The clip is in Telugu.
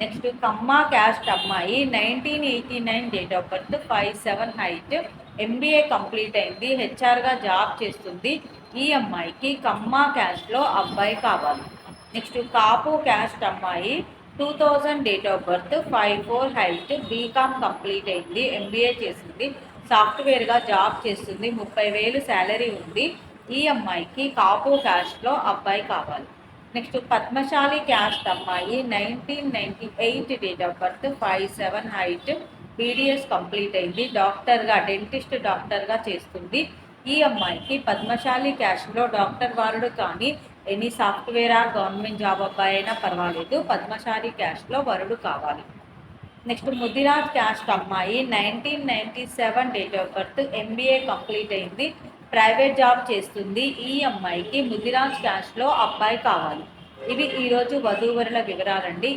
నెక్స్ట్ కమ్మ క్యాస్ట్ అమ్మాయి nineteen eighty nine date of birth five seven height. MBA complete అయింది. హెచ్ఆర్గా జాబ్ చేస్తుంది. ఈ అమ్మాయికి కమ్మ క్యాస్ట్లో అబ్బాయి కావాలి. నెక్స్ట్ కాపు క్యాస్ట్ అమ్మాయి two thousand date of birth five four height. BCom complete అయింది. ఎంబీఏ చేసింది. సాఫ్ట్వేర్గా జాబ్ చేస్తుంది. ముప్పై వేలు శాలరీ ఉంది. ఈ అమ్మాయికి కాపు క్యాస్ట్లో అబ్బాయి కావాలి. నెక్స్ట్ పద్మశాలి క్యాస్ట్ అమ్మాయి nineteen ninety eight date of birth five seven height BDS complete అయింది. డాక్టర్గా డెంటిస్ట్ డాక్టర్గా చేస్తుంది. ఈ అమ్మాయికి పద్మశాలి క్యాస్ట్లో డాక్టర్ వారుడు కానీ ఎనీ సాఫ్ట్వేర్ గవర్నమెంట్ జాబ్ అబ్బాయి అయినా పర్వాలేదు. పద్మశాలి క్యాస్ట్లో వరుడు కావాలి. నెక్స్ట్ ముదిరాజ్ క్యాస్ట్ అమ్మాయి nineteen ninety seven date of birth MBA complete అయింది. ప్రైవేట్ జాబ్ చేస్తుంది ఈ అమ్మాయికి ముదిరాజ్ క్యాష్లో అబ్బాయి కావాలి. ఇవి ఈరోజు వధూవరుల వివరాలండి.